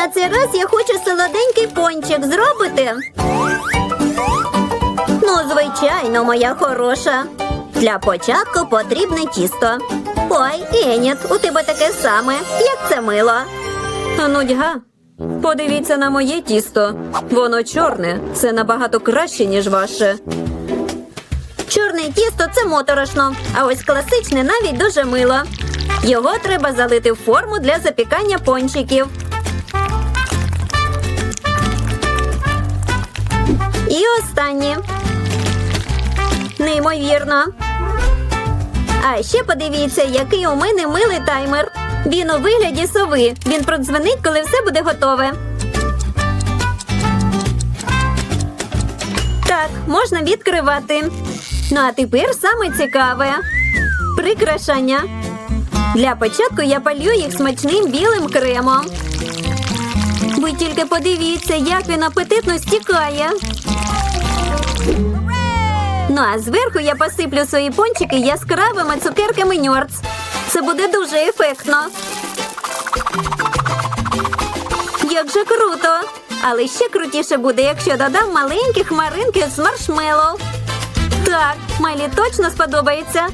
На цей раз я хочу солоденький пончик зробити. Ну, звичайно, моя хороша. Для початку потрібне тісто. Ой, Еніт, у тебе таке саме. Як це мило. Нудьга. Подивіться на моє тісто. Воно чорне. Це набагато краще, ніж ваше. Чорне тісто це моторошно, а ось класичне навіть дуже мило. Його треба залити в форму для запікання пончиків. І останнє. Неймовірно. А ще подивіться, який у мене милий таймер. Він у вигляді сови. Він продзвонить, коли все буде готове. Так, можна відкривати. Ну а тепер саме цікаве прикрашання. Для початку я палю їх смачним білим кремом. Ви тільки подивіться, як він апетитно стікає. Ну а зверху я посиплю свої пончики яскравими цукерками Ньорц. Це буде дуже ефектно. Як же круто! Але ще крутіше буде, якщо додам маленькі хмаринки з маршмеллоу. Так, Майлі точно сподобається.